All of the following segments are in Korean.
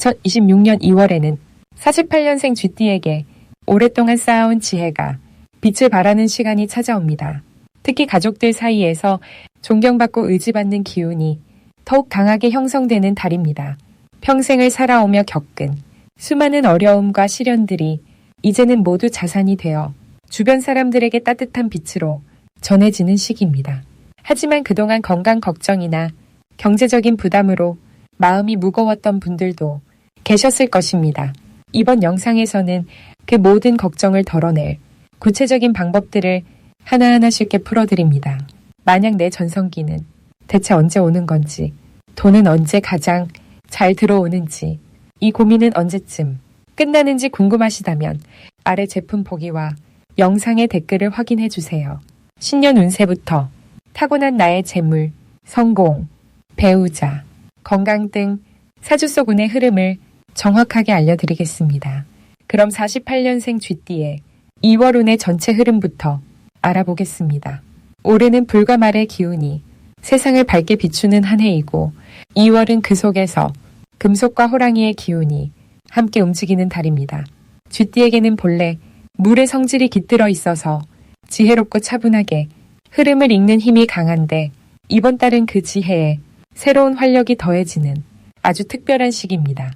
2026년 2월에는 48년생 쥐띠에게 오랫동안 쌓아온 지혜가 빛을 발하는 시간이 찾아옵니다. 특히 가족들 사이에서 존경받고 의지받는 기운이 더욱 강하게 형성되는 달입니다. 평생을 살아오며 겪은 수많은 어려움과 시련들이 이제는 모두 자산이 되어 주변 사람들에게 따뜻한 빛으로 전해지는 시기입니다. 하지만 그동안 건강 걱정이나 경제적인 부담으로 마음이 무거웠던 분들도 계셨을 것입니다. 이번 영상에서는 그 모든 걱정을 덜어낼 구체적인 방법들을 하나하나 쉽게 풀어드립니다. 만약 내 전성기는 대체 언제 오는 건지, 돈은 언제 가장 잘 들어오는지, 이 고민은 언제쯤 끝나는지 궁금하시다면 아래 제품 보기와 영상의 댓글을 확인해 주세요. 신년 운세부터 타고난 나의 재물, 성공, 배우자, 건강 등 사주 속 운의 흐름을 정확하게 알려드리겠습니다. 그럼 48년생 쥐띠의 2월 운의 전체 흐름부터 알아보겠습니다. 올해는 불과 말의 기운이 세상을 밝게 비추는 한 해이고 2월은 그 속에서 금속과 호랑이의 기운이 함께 움직이는 달입니다. 쥐띠에게는 본래 물의 성질이 깃들어 있어서 지혜롭고 차분하게 흐름을 읽는 힘이 강한데 이번 달은 그 지혜에 새로운 활력이 더해지는 아주 특별한 시기입니다.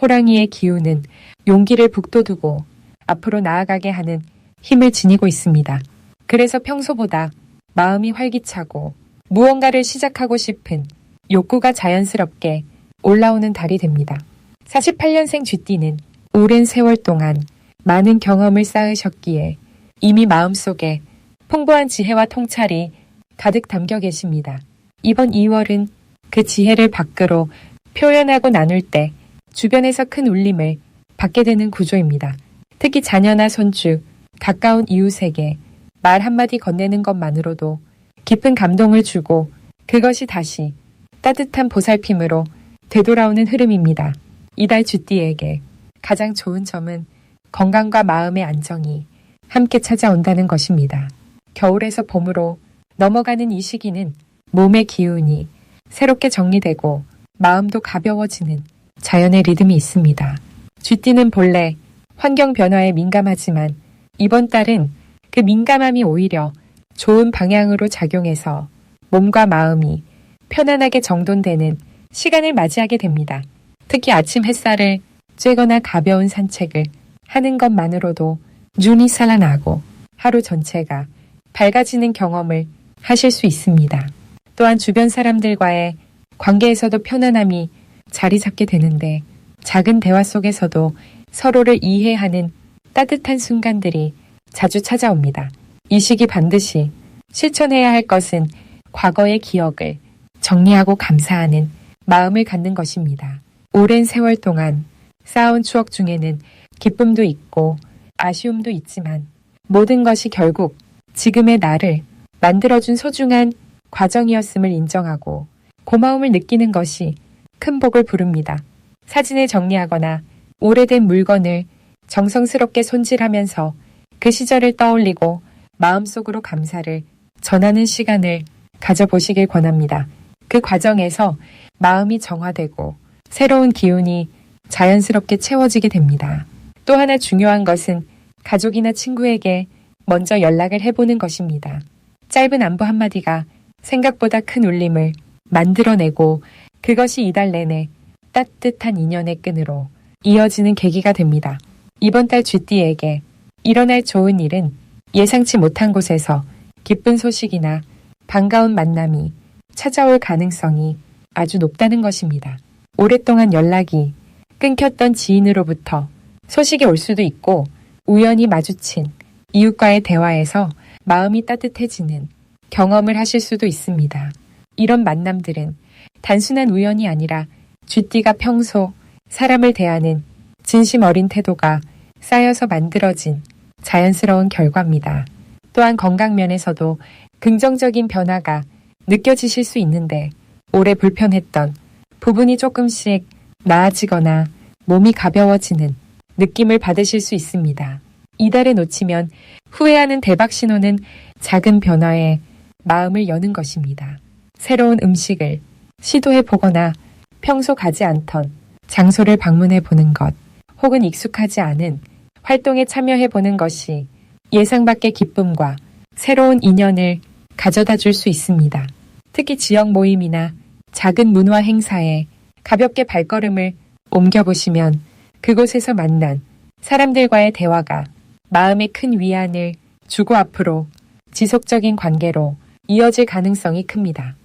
호랑이의 기운은 용기를 북돋우고 앞으로 나아가게 하는 힘을 지니고 있습니다. 그래서 평소보다 마음이 활기차고 무언가를 시작하고 싶은 욕구가 자연스럽게 올라오는 달이 됩니다. 48년생 쥐띠는 오랜 세월 동안 많은 경험을 쌓으셨기에 이미 마음속에 풍부한 지혜와 통찰이 가득 담겨 계십니다. 이번 2월은 그 지혜를 밖으로 표현하고 나눌 때 주변에서 큰 울림을 받게 되는 구조입니다. 특히 자녀나 손주, 가까운 이웃에게 말 한마디 건네는 것만으로도 깊은 감동을 주고 그것이 다시 따뜻한 보살핌으로 되돌아오는 흐름입니다. 이달 주띠에게 가장 좋은 점은 건강과 마음의 안정이 함께 찾아온다는 것입니다. 겨울에서 봄으로 넘어가는 이 시기는 몸의 기운이 새롭게 정리되고 마음도 가벼워지는 자연의 리듬이 있습니다. 쥐띠는 본래 환경 변화에 민감하지만 이번 달은 그 민감함이 오히려 좋은 방향으로 작용해서 몸과 마음이 편안하게 정돈되는 시간을 맞이하게 됩니다. 특히 아침 햇살을 쬐거나 가벼운 산책을 하는 것만으로도 눈이 살아나고 하루 전체가 밝아지는 경험을 하실 수 있습니다. 또한 주변 사람들과의 관계에서도 편안함이 자리 잡게 되는데 작은 대화 속에서도 서로를 이해하는 따뜻한 순간들이 자주 찾아옵니다. 이 시기 반드시 실천해야 할 것은 과거의 기억을 정리하고 감사하는 마음을 갖는 것입니다. 오랜 세월 동안 쌓아온 추억 중에는 기쁨도 있고 아쉬움도 있지만 모든 것이 결국 지금의 나를 만들어준 소중한 과정이었음을 인정하고 고마움을 느끼는 것이 큰 복을 부릅니다. 사진을 정리하거나 오래된 물건을 정성스럽게 손질하면서 그 시절을 떠올리고 마음속으로 감사를 전하는 시간을 가져보시길 권합니다. 그 과정에서 마음이 정화되고 새로운 기운이 자연스럽게 채워지게 됩니다. 또 하나 중요한 것은 가족이나 친구에게 먼저 연락을 해보는 것입니다. 짧은 안부 한마디가 생각보다 큰 울림을 만들어내고 그것이 이달 내내 따뜻한 인연의 끈으로 이어지는 계기가 됩니다. 이번 달 쥐띠에게 일어날 좋은 일은 예상치 못한 곳에서 기쁜 소식이나 반가운 만남이 찾아올 가능성이 아주 높다는 것입니다. 오랫동안 연락이 끊겼던 지인으로부터 소식이 올 수도 있고 우연히 마주친 이웃과의 대화에서 마음이 따뜻해지는 경험을 하실 수도 있습니다. 이런 만남들은 단순한 우연이 아니라 쥐띠가 평소 사람을 대하는 진심 어린 태도가 쌓여서 만들어진 자연스러운 결과입니다. 또한 건강 면에서도 긍정적인 변화가 느껴지실 수 있는데 오래 불편했던 부분이 조금씩 나아지거나 몸이 가벼워지는 느낌을 받으실 수 있습니다. 이달에 놓치면 후회하는 대박 신호는 작은 변화에 마음을 여는 것입니다. 새로운 음식을 시도해 보거나 평소 가지 않던 장소를 방문해 보는 것, 혹은 익숙하지 않은 활동에 참여해 보는 것이 예상 밖의 기쁨과 새로운 인연을 가져다 줄 수 있습니다. 특히 지역 모임이나 작은 문화 행사에 가볍게 발걸음을 옮겨보시면 그곳에서 만난 사람들과의 대화가 마음에 큰 위안을 주고 앞으로 지속적인 관계로 이어질 가능성이 큽니다.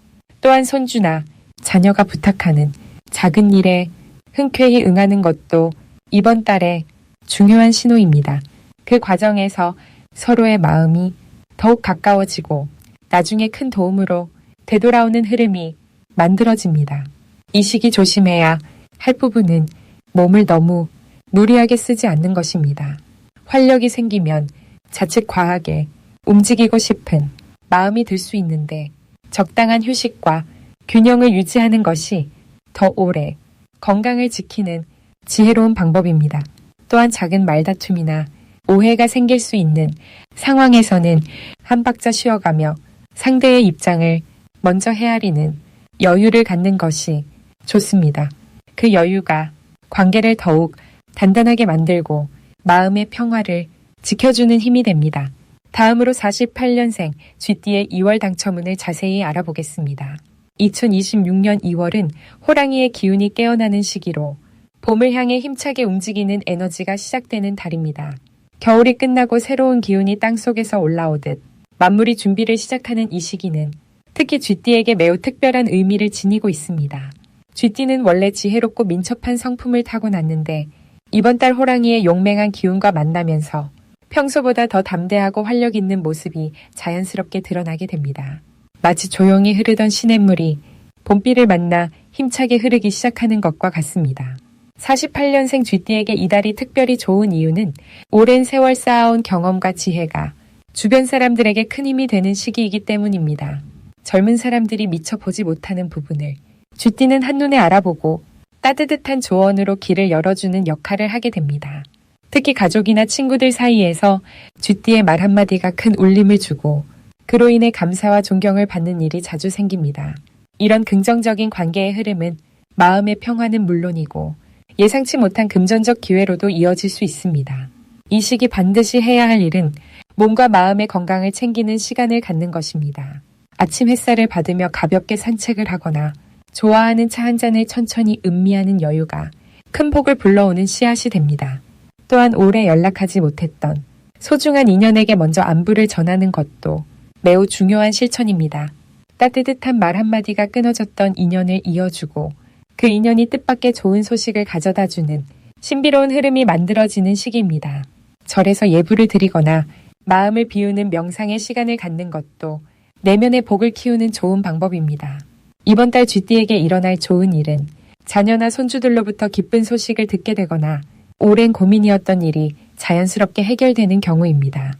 또한 손주나 자녀가 부탁하는 작은 일에 흔쾌히 응하는 것도 이번 달에 중요한 신호입니다. 그 과정에서 서로의 마음이 더욱 가까워지고 나중에 큰 도움으로 되돌아오는 흐름이 만들어집니다. 이 시기 조심해야 할 부분은 몸을 너무 무리하게 쓰지 않는 것입니다. 활력이 생기면 자칫 과하게 움직이고 싶은 마음이 들 수 있는데 적당한 휴식과 균형을 유지하는 것이 더 오래 건강을 지키는 지혜로운 방법입니다. 또한 작은 말다툼이나 오해가 생길 수 있는 상황에서는 한 박자 쉬어가며 상대의 입장을 먼저 헤아리는 여유를 갖는 것이 좋습니다. 그 여유가 관계를 더욱 단단하게 만들고 마음의 평화를 지켜주는 힘이 됩니다. 다음으로 48년생 GT의 2월 당첨운을 자세히 알아보겠습니다. 2026년 2월은 호랑이의 기운이 깨어나는 시기로 봄을 향해 힘차게 움직이는 에너지가 시작되는 달입니다. 겨울이 끝나고 새로운 기운이 땅 속에서 올라오듯 만물이 준비를 시작하는 이 시기는 특히 쥐띠에게 매우 특별한 의미를 지니고 있습니다. 쥐띠는 원래 지혜롭고 민첩한 성품을 타고났는데 이번 달 호랑이의 용맹한 기운과 만나면서 평소보다 더 담대하고 활력 있는 모습이 자연스럽게 드러나게 됩니다. 마치 조용히 흐르던 시냇물이 봄비를 만나 힘차게 흐르기 시작하는 것과 같습니다. 48년생 쥐띠에게 이달이 특별히 좋은 이유는 오랜 세월 쌓아온 경험과 지혜가 주변 사람들에게 큰 힘이 되는 시기이기 때문입니다. 젊은 사람들이 미처 보지 못하는 부분을 쥐띠는 한눈에 알아보고 따뜻한 조언으로 길을 열어주는 역할을 하게 됩니다. 특히 가족이나 친구들 사이에서 쥐띠의 말 한마디가 큰 울림을 주고 그로 인해 감사와 존경을 받는 일이 자주 생깁니다. 이런 긍정적인 관계의 흐름은 마음의 평화는 물론이고 예상치 못한 금전적 기회로도 이어질 수 있습니다. 이 시기 반드시 해야 할 일은 몸과 마음의 건강을 챙기는 시간을 갖는 것입니다. 아침 햇살을 받으며 가볍게 산책을 하거나 좋아하는 차 한 잔을 천천히 음미하는 여유가 큰 폭을 불러오는 씨앗이 됩니다. 또한 오래 연락하지 못했던 소중한 인연에게 먼저 안부를 전하는 것도 매우 중요한 실천입니다. 따뜻한 말 한마디가 끊어졌던 인연을 이어주고 그 인연이 뜻밖의 좋은 소식을 가져다 주는 신비로운 흐름이 만들어지는 시기입니다. 절에서 예불을 드리거나 마음을 비우는 명상의 시간을 갖는 것도 내면의 복을 키우는 좋은 방법입니다. 이번 달 쥐띠에게 일어날 좋은 일은 자녀나 손주들로부터 기쁜 소식을 듣게 되거나 오랜 고민이었던 일이 자연스럽게 해결되는 경우입니다.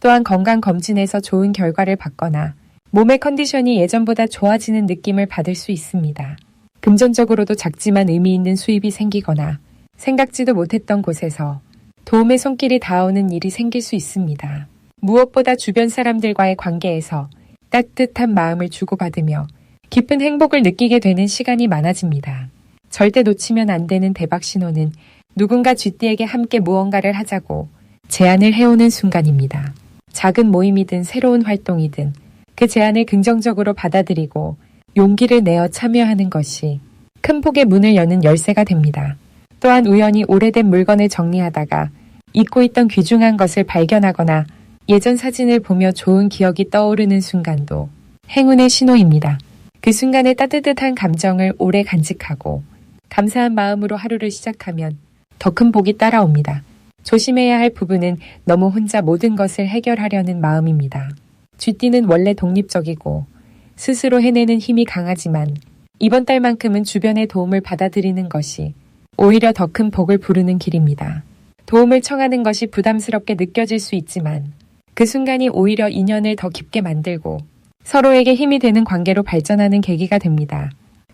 또한 건강검진에서 좋은 결과를 받거나 몸의 컨디션이 예전보다 좋아지는 느낌을 받을 수 있습니다. 금전적으로도 작지만 의미 있는 수입이 생기거나 생각지도 못했던 곳에서 도움의 손길이 닿아오는 일이 생길 수 있습니다. 무엇보다 주변 사람들과의 관계에서 따뜻한 마음을 주고받으며 깊은 행복을 느끼게 되는 시간이 많아집니다. 절대 놓치면 안 되는 대박 신호는 누군가 쥐띠에게 함께 무언가를 하자고 제안을 해오는 순간입니다. 작은 모임이든 새로운 활동이든 그 제안을 긍정적으로 받아들이고 용기를 내어 참여하는 것이 큰 폭의 문을 여는 열쇠가 됩니다. 또한 우연히 오래된 물건을 정리하다가 잊고 있던 귀중한 것을 발견하거나 예전 사진을 보며 좋은 기억이 떠오르는 순간도 행운의 신호입니다. 그 순간의 따뜻한 감정을 오래 간직하고 감사한 마음으로 하루를 시작하면 더 큰 복이 따라옵니다. 조심해야 할 부분은 너무 혼자 모든 것을 해결하려는 마음입니다. 쥐띠는 원래 독립적이고 스스로 해내는 힘이 강하지만 이번 달만큼은 주변의 도움을 받아들이는 것이 오히려 더 큰 복을 부르는 길입니다. 도움을 청하는 것이 부담스럽게 느껴질 수 있지만 그 순간이 오히려 인연을 더 깊게 만들고 서로에게 힘이 되는 관계로 발전하는 계기가 됩니다.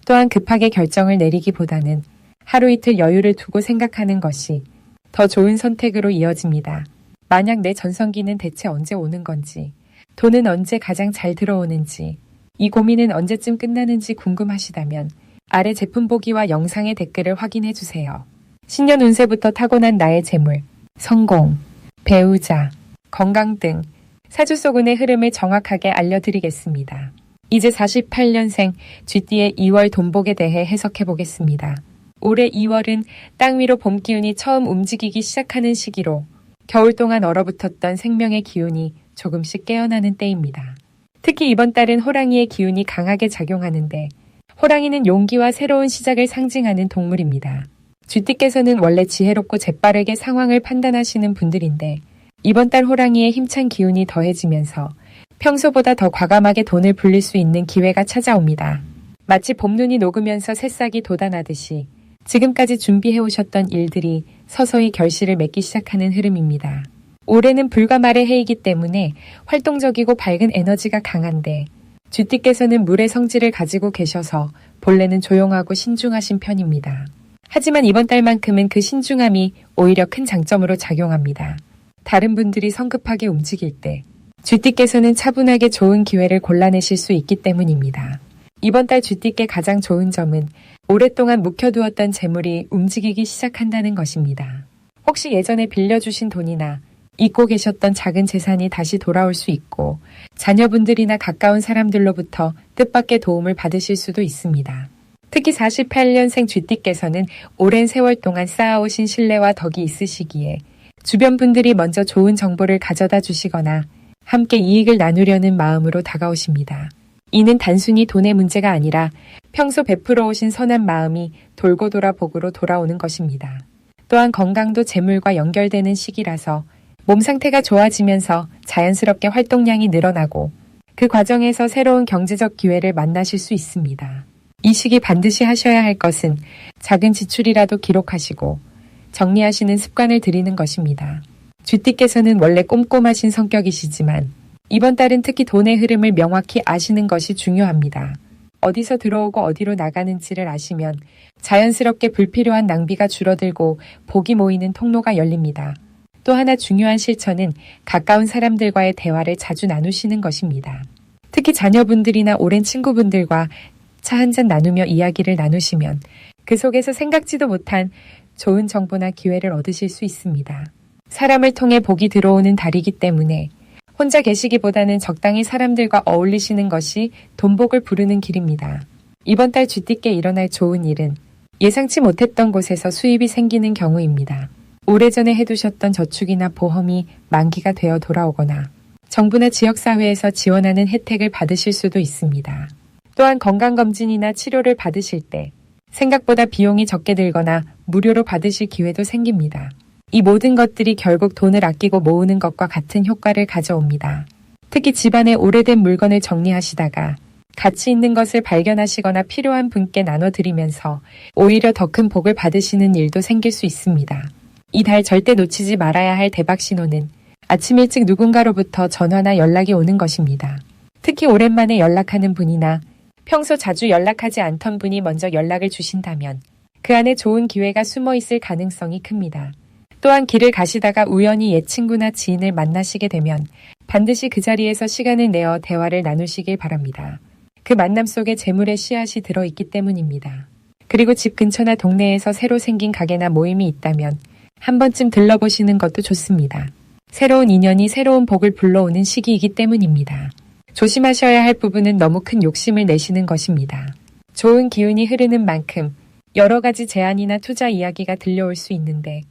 또한 급하게 결정을 내리기보다는 하루 이틀 여유를 두고 생각하는 것이 더 좋은 선택으로 이어집니다. 만약 내 전성기는 대체 언제 오는 건지, 돈은 언제 가장 잘 들어오는지, 이 고민은 언제쯤 끝나는지 궁금하시다면 아래 제품 보기와 영상의 댓글을 확인해 주세요. 신년 운세부터 타고난 나의 재물, 성공, 배우자, 건강 등 사주 속 운의 흐름을 정확하게 알려드리겠습니다. 이제 48년생 쥐띠의 2월 돈복에 대해 해석해 보겠습니다. 올해 2월은 땅 위로 봄 기운이 처음 움직이기 시작하는 시기로 겨울 동안 얼어붙었던 생명의 기운이 조금씩 깨어나는 때입니다. 특히 이번 달은 호랑이의 기운이 강하게 작용하는데 호랑이는 용기와 새로운 시작을 상징하는 동물입니다. 쥐띠께서는 원래 지혜롭고 재빠르게 상황을 판단하시는 분들인데 이번 달 호랑이의 힘찬 기운이 더해지면서 평소보다 더 과감하게 돈을 불릴 수 있는 기회가 찾아옵니다. 마치 봄눈이 녹으면서 새싹이 돋아나듯이 지금까지 준비해 오셨던 일들이 서서히 결실을 맺기 시작하는 흐름입니다. 올해는 불과 말의 해이기 때문에 활동적이고 밝은 에너지가 강한데 쥐띠께서는 물의 성질을 가지고 계셔서 본래는 조용하고 신중하신 편입니다. 하지만 이번 달만큼은 그 신중함이 오히려 큰 장점으로 작용합니다. 다른 분들이 성급하게 움직일 때 쥐띠께서는 차분하게 좋은 기회를 골라내실 수 있기 때문입니다. 이번 달 쥐띠께 가장 좋은 점은 오랫동안 묵혀두었던 재물이 움직이기 시작한다는 것입니다. 혹시 예전에 빌려주신 돈이나 잊고 계셨던 작은 재산이 다시 돌아올 수 있고 자녀분들이나 가까운 사람들로부터 뜻밖의 도움을 받으실 수도 있습니다. 특히 48년생 쥐띠께서는 오랜 세월 동안 쌓아오신 신뢰와 덕이 있으시기에 주변 분들이 먼저 좋은 정보를 가져다 주시거나 함께 이익을 나누려는 마음으로 다가오십니다. 이는 단순히 돈의 문제가 아니라 평소 베풀어 오신 선한 마음이 돌고 돌아 복으로 돌아오는 것입니다. 또한 건강도 재물과 연결되는 시기라서 몸 상태가 좋아지면서 자연스럽게 활동량이 늘어나고 그 과정에서 새로운 경제적 기회를 만나실 수 있습니다. 이 시기 반드시 하셔야 할 것은 작은 지출이라도 기록하시고 정리하시는 습관을 들이는 것입니다. 쥐띠께서는 원래 꼼꼼하신 성격이시지만 이번 달은 특히 돈의 흐름을 명확히 아시는 것이 중요합니다. 어디서 들어오고 어디로 나가는지를 아시면 자연스럽게 불필요한 낭비가 줄어들고 복이 모이는 통로가 열립니다. 또 하나 중요한 실천은 가까운 사람들과의 대화를 자주 나누시는 것입니다. 특히 자녀분들이나 오랜 친구분들과 차 한 잔 나누며 이야기를 나누시면 그 속에서 생각지도 못한 좋은 정보나 기회를 얻으실 수 있습니다. 사람을 통해 복이 들어오는 달이기 때문에 혼자 계시기보다는 적당히 사람들과 어울리시는 것이 돈복을 부르는 길입니다. 이번 달 쥐띠께 일어날 좋은 일은 예상치 못했던 곳에서 수입이 생기는 경우입니다. 오래전에 해두셨던 저축이나 보험이 만기가 되어 돌아오거나 정부나 지역사회에서 지원하는 혜택을 받으실 수도 있습니다. 또한 건강검진이나 치료를 받으실 때 생각보다 비용이 적게 들거나 무료로 받으실 기회도 생깁니다. 이 모든 것들이 결국 돈을 아끼고 모으는 것과 같은 효과를 가져옵니다. 특히 집안에 오래된 물건을 정리하시다가 가치 있는 것을 발견하시거나 필요한 분께 나눠드리면서 오히려 더 큰 복을 받으시는 일도 생길 수 있습니다. 이달 절대 놓치지 말아야 할 대박 신호는 아침 일찍 누군가로부터 전화나 연락이 오는 것입니다. 특히 오랜만에 연락하는 분이나 평소 자주 연락하지 않던 분이 먼저 연락을 주신다면 그 안에 좋은 기회가 숨어 있을 가능성이 큽니다. 또한 길을 가시다가 우연히 옛 친구나 지인을 만나시게 되면 반드시 그 자리에서 시간을 내어 대화를 나누시길 바랍니다. 그 만남 속에 재물의 씨앗이 들어있기 때문입니다. 그리고 집 근처나 동네에서 새로 생긴 가게나 모임이 있다면 한 번쯤 들러보시는 것도 좋습니다. 새로운 인연이 새로운 복을 불러오는 시기이기 때문입니다. 조심하셔야 할 부분은 너무 큰 욕심을 내시는 것입니다. 좋은 기운이 흐르는 만큼 여러 가지 제안이나 투자 이야기가 들려올 수 있는데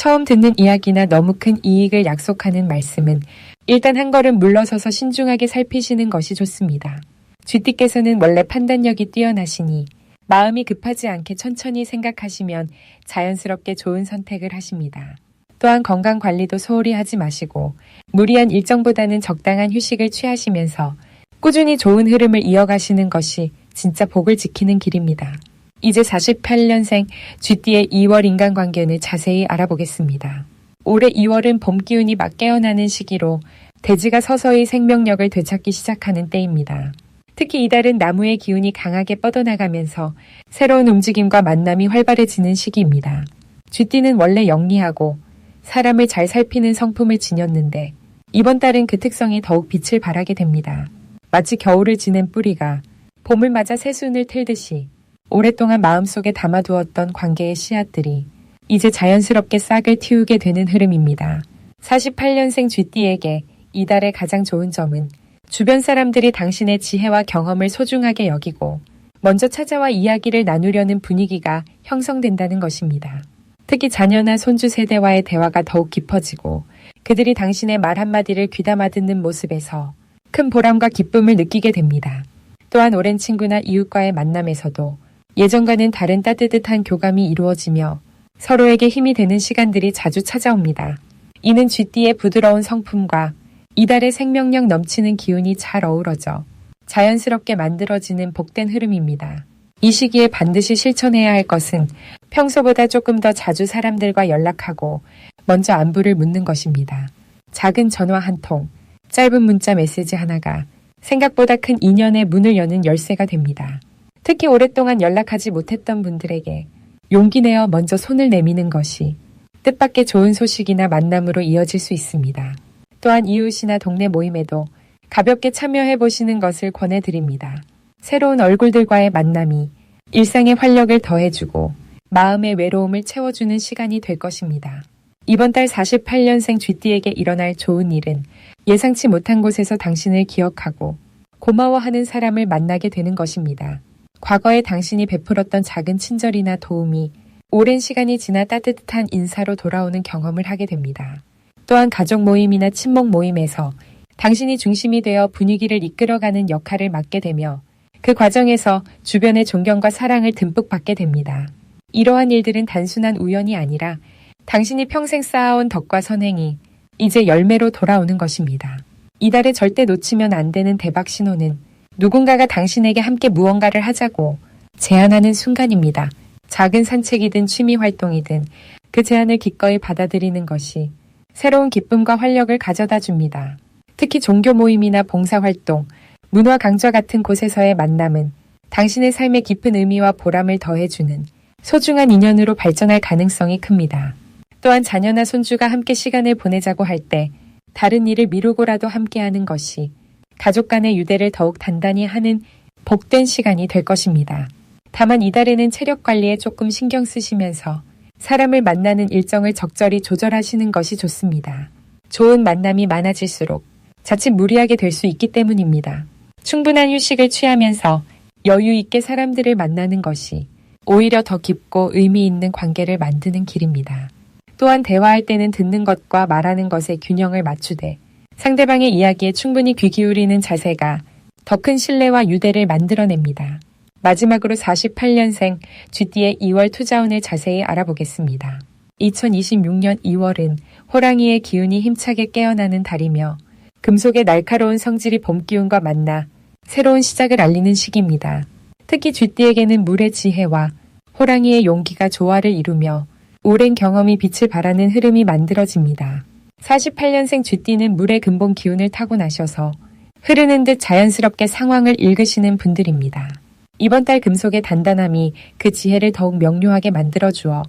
처음 듣는 이야기나 너무 큰 이익을 약속하는 말씀은 일단 한 걸음 물러서서 신중하게 살피시는 것이 좋습니다. 쥐띠께서는 원래 판단력이 뛰어나시니 마음이 급하지 않게 천천히 생각하시면 자연스럽게 좋은 선택을 하십니다. 또한 건강 관리도 소홀히 하지 마시고 무리한 일정보다는 적당한 휴식을 취하시면서 꾸준히 좋은 흐름을 이어가시는 것이 진짜 복을 지키는 길입니다. 이제 48년생 쥐띠의 2월 인간관계를 자세히 알아보겠습니다. 올해 2월은 봄 기운이 막 깨어나는 시기로 대지가 서서히 생명력을 되찾기 시작하는 때입니다. 특히 이달은 나무의 기운이 강하게 뻗어나가면서 새로운 움직임과 만남이 활발해지는 시기입니다. 쥐띠는 원래 영리하고 사람을 잘 살피는 성품을 지녔는데 이번 달은 그 특성이 더욱 빛을 발하게 됩니다. 마치 겨울을 지낸 뿌리가 봄을 맞아 새순을 틀듯이 오랫동안 마음속에 담아두었던 관계의 씨앗들이 이제 자연스럽게 싹을 틔우게 되는 흐름입니다. 48년생 쥐띠에게 이달의 가장 좋은 점은 주변 사람들이 당신의 지혜와 경험을 소중하게 여기고 먼저 찾아와 이야기를 나누려는 분위기가 형성된다는 것입니다. 특히 자녀나 손주 세대와의 대화가 더욱 깊어지고 그들이 당신의 말 한마디를 귀담아 듣는 모습에서 큰 보람과 기쁨을 느끼게 됩니다. 또한 오랜 친구나 이웃과의 만남에서도 예전과는 다른 따뜻한 교감이 이루어지며 서로에게 힘이 되는 시간들이 자주 찾아옵니다. 이는 쥐띠의 부드러운 성품과 이달의 생명력 넘치는 기운이 잘 어우러져 자연스럽게 만들어지는 복된 흐름입니다. 이 시기에 반드시 실천해야 할 것은 평소보다 조금 더 자주 사람들과 연락하고 먼저 안부를 묻는 것입니다. 작은 전화 한 통, 짧은 문자 메시지 하나가 생각보다 큰 인연의 문을 여는 열쇠가 됩니다. 특히 오랫동안 연락하지 못했던 분들에게 용기 내어 먼저 손을 내미는 것이 뜻밖의 좋은 소식이나 만남으로 이어질 수 있습니다. 또한 이웃이나 동네 모임에도 가볍게 참여해 보시는 것을 권해드립니다. 새로운 얼굴들과의 만남이 일상의 활력을 더해주고 마음의 외로움을 채워주는 시간이 될 것입니다. 이번 달 48년생 쥐띠에게 일어날 좋은 일은 예상치 못한 곳에서 당신을 기억하고 고마워하는 사람을 만나게 되는 것입니다. 과거에 당신이 베풀었던 작은 친절이나 도움이 오랜 시간이 지나 따뜻한 인사로 돌아오는 경험을 하게 됩니다. 또한 가족 모임이나 친목 모임에서 당신이 중심이 되어 분위기를 이끌어가는 역할을 맡게 되며 그 과정에서 주변의 존경과 사랑을 듬뿍 받게 됩니다. 이러한 일들은 단순한 우연이 아니라 당신이 평생 쌓아온 덕과 선행이 이제 열매로 돌아오는 것입니다. 이달에 절대 놓치면 안 되는 대박 신호는 누군가가 당신에게 함께 무언가를 하자고 제안하는 순간입니다. 작은 산책이든 취미 활동이든 그 제안을 기꺼이 받아들이는 것이 새로운 기쁨과 활력을 가져다 줍니다. 특히 종교 모임이나 봉사활동, 문화 강좌 같은 곳에서의 만남은 당신의 삶에 깊은 의미와 보람을 더해주는 소중한 인연으로 발전할 가능성이 큽니다. 또한 자녀나 손주가 함께 시간을 보내자고 할 때 다른 일을 미루고라도 함께하는 것이 가족 간의 유대를 더욱 단단히 하는 복된 시간이 될 것입니다. 다만 이달에는 체력 관리에 조금 신경 쓰시면서 사람을 만나는 일정을 적절히 조절하시는 것이 좋습니다. 좋은 만남이 많아질수록 자칫 무리하게 될 수 있기 때문입니다. 충분한 휴식을 취하면서 여유 있게 사람들을 만나는 것이 오히려 더 깊고 의미 있는 관계를 만드는 길입니다. 또한 대화할 때는 듣는 것과 말하는 것의 균형을 맞추되 상대방의 이야기에 충분히 귀 기울이는 자세가 더 큰 신뢰와 유대를 만들어냅니다. 마지막으로 48년생 쥐띠의 2월 투자운을 자세히 알아보겠습니다. 2026년 2월은 호랑이의 기운이 힘차게 깨어나는 달이며 금속의 날카로운 성질이 봄 기운과 만나 새로운 시작을 알리는 시기입니다. 특히 쥐띠에게는 물의 지혜와 호랑이의 용기가 조화를 이루며 오랜 경험이 빛을 발하는 흐름이 만들어집니다. 48년생 쥐띠는 물의 근본 기운을 타고나셔서 흐르는 듯 자연스럽게 상황을 읽으시는 분들입니다. 이번 달 금속의 단단함이 그 지혜를 더욱 명료하게 만들어주어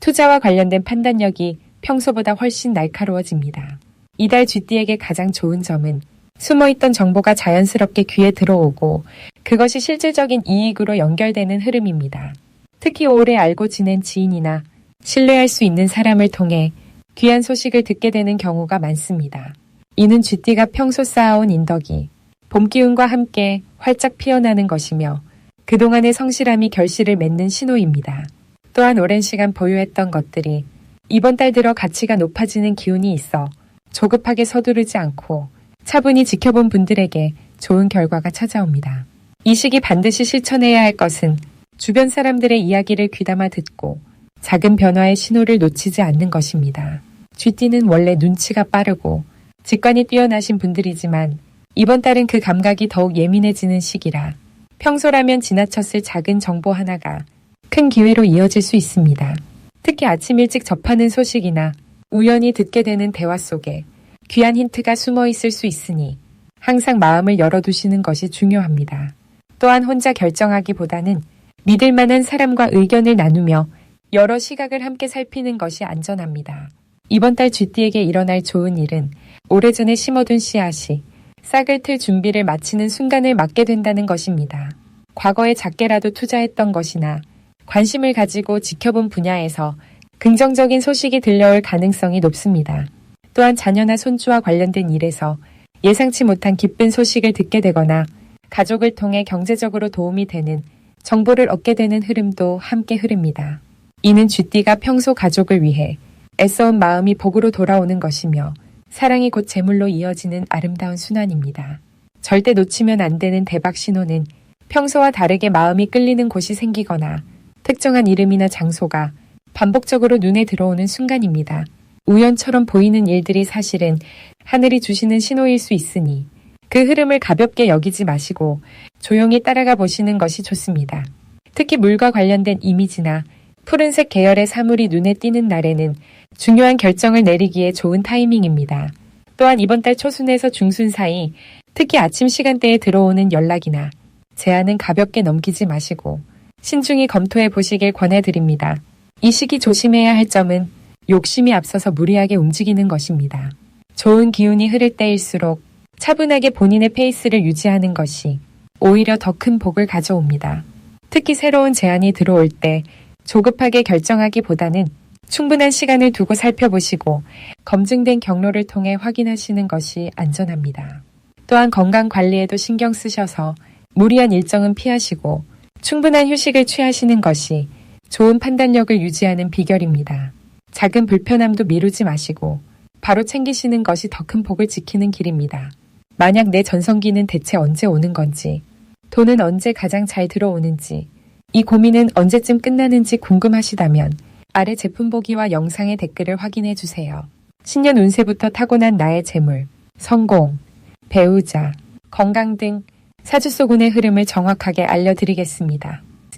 투자와 관련된 판단력이 평소보다 훨씬 날카로워집니다. 이달 쥐띠에게 가장 좋은 점은 숨어있던 정보가 자연스럽게 귀에 들어오고 그것이 실질적인 이익으로 연결되는 흐름입니다. 특히 오래 알고 지낸 지인이나 신뢰할 수 있는 사람을 통해 귀한 소식을 듣게 되는 경우가 많습니다. 이는 쥐띠가 평소 쌓아온 인덕이 봄 기운과 함께 활짝 피어나는 것이며 그동안의 성실함이 결실을 맺는 신호입니다. 또한 오랜 시간 보유했던 것들이 이번 달 들어 가치가 높아지는 기운이 있어 조급하게 서두르지 않고 차분히 지켜본 분들에게 좋은 결과가 찾아옵니다. 이 시기 반드시 실천해야 할 것은 주변 사람들의 이야기를 귀담아 듣고 작은 변화의 신호를 놓치지 않는 것입니다. 쥐띠는 원래 눈치가 빠르고 직관이 뛰어나신 분들이지만 이번 달은 그 감각이 더욱 예민해지는 시기라 평소라면 지나쳤을 작은 정보 하나가 큰 기회로 이어질 수 있습니다. 특히 아침 일찍 접하는 소식이나 우연히 듣게 되는 대화 속에 귀한 힌트가 숨어 있을 수 있으니 항상 마음을 열어두시는 것이 중요합니다. 또한 혼자 결정하기보다는 믿을 만한 사람과 의견을 나누며 여러 시각을 함께 살피는 것이 안전합니다. 이번 달 쥐띠에게 일어날 좋은 일은 오래전에 심어둔 씨앗이 싹을 틀 준비를 마치는 순간을 맞게 된다는 것입니다. 과거에 작게라도 투자했던 것이나 관심을 가지고 지켜본 분야에서 긍정적인 소식이 들려올 가능성이 높습니다. 또한 자녀나 손주와 관련된 일에서 예상치 못한 기쁜 소식을 듣게 되거나 가족을 통해 경제적으로 도움이 되는 정보를 얻게 되는 흐름도 함께 흐릅니다. 이는 쥐띠가 평소 가족을 위해 애써온 마음이 복으로 돌아오는 것이며 사랑이 곧 재물로 이어지는 아름다운 순환입니다. 절대 놓치면 안 되는 대박 신호는 평소와 다르게 마음이 끌리는 곳이 생기거나 특정한 이름이나 장소가 반복적으로 눈에 들어오는 순간입니다. 우연처럼 보이는 일들이 사실은 하늘이 주시는 신호일 수 있으니 그 흐름을 가볍게 여기지 마시고 조용히 따라가 보시는 것이 좋습니다. 특히 물과 관련된 이미지나 푸른색 계열의 사물이 눈에 띄는 날에는 중요한 결정을 내리기에 좋은 타이밍입니다. 또한 이번 달 초순에서 중순 사이 특히 아침 시간대에 들어오는 연락이나 제안은 가볍게 넘기지 마시고 신중히 검토해 보시길 권해드립니다. 이 시기 조심해야 할 점은 욕심이 앞서서 무리하게 움직이는 것입니다. 좋은 기운이 흐를 때일수록 차분하게 본인의 페이스를 유지하는 것이 오히려 더 큰 복을 가져옵니다. 특히 새로운 제안이 들어올 때 조급하게 결정하기보다는 충분한 시간을 두고 살펴보시고 검증된 경로를 통해 확인하시는 것이 안전합니다. 또한 건강 관리에도 신경 쓰셔서 무리한 일정은 피하시고 충분한 휴식을 취하시는 것이 좋은 판단력을 유지하는 비결입니다. 작은 불편함도 미루지 마시고 바로 챙기시는 것이 더 큰 복을 지키는 길입니다. 만약 내 전성기는 대체 언제 오는 건지, 돈은 언제 가장 잘 들어오는지, 이 고민은 언제쯤 끝나는지 궁금하시다면 아래 제품 보기와 영상의 댓글을 확인해 주세요. 신년 운세부터 타고난 나의 재물, 성공, 배우자, 건강 등 사주 속 운의 흐름을 정확하게 알려드리겠습니다.